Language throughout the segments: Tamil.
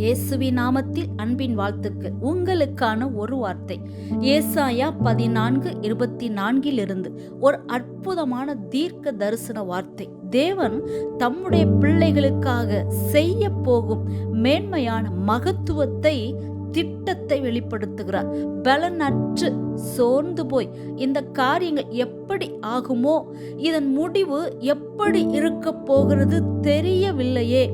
இயேசுவி நாமத்தில் அன்பின் வாழ்த்துக்கள். உங்களுக்கான ஒரு வார்த்தை. ஏசாயா பதினான்கு இருபத்தி நான்கிலிருந்து ஒரு அற்புதமான தீர்க்க தரிசன வார்த்தை. தேவன் தம்முடைய பிள்ளைகளுக்காக செய்ய போகும் மேன்மையான மகத்துவத்தை திட்டத்தை வெளிப்படுத்துகிறார். பலனற்று சோர்ந்து போய் இந்த காரியங்கள் எப்படி ஆகுமோ இதன் முடிவு எப்படி இருக்க போகிறது தெரியவில்லையே.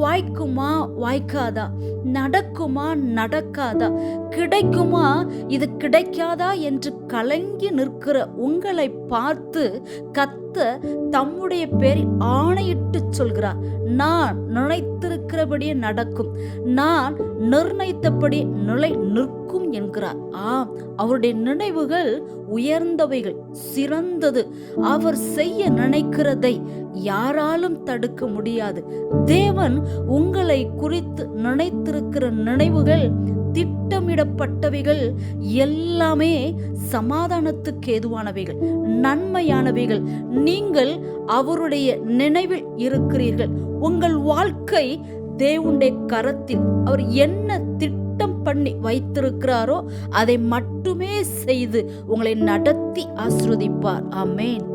வாய்க்குமா வாய்க்காதா? நடக்குமா நடக்காதா? கிடைக்குமா? இது கிடைக்காதா என்று கலங்கி நிற்கிற உங்களை பார்த்து கத்த தம்முடைய பேரை ஆணையிட்டு சொல்கிறார். நான் நினைத்திருக்கிறபடியே நடக்கும். நான் நிர்ணயித்தபடி நிலை நிற்கும் என்கிறார். ஆம் அவருடைய நினைவுகள் உயர்ந்தவைகள் சிறந்தது. அவர் செய்ய நினைக்கிறதை யாராலும் தடுக்க முடியாது. தேவன் உங்களை குறித்து வைத்திருக்கிற நினைவுகள் திட்டமிடப்பட்டவைகள் எல்லாமே சமாதானத்துக்கு ஏதுவானவைகள் நன்மையானவைகள். நீங்கள் அவருடைய நினைவில் இருக்கிறீர்கள். உங்கள் வாழ்க்கை தேவனுடைய கரத்தில் அவர் என்ன திட்டம் பண்ணி வைத்திருக்கிறாரோ அதை மட்டுமே செய்து உங்களை நடத்தி ஆஸ்ரதிப்பார் ஆமேன்.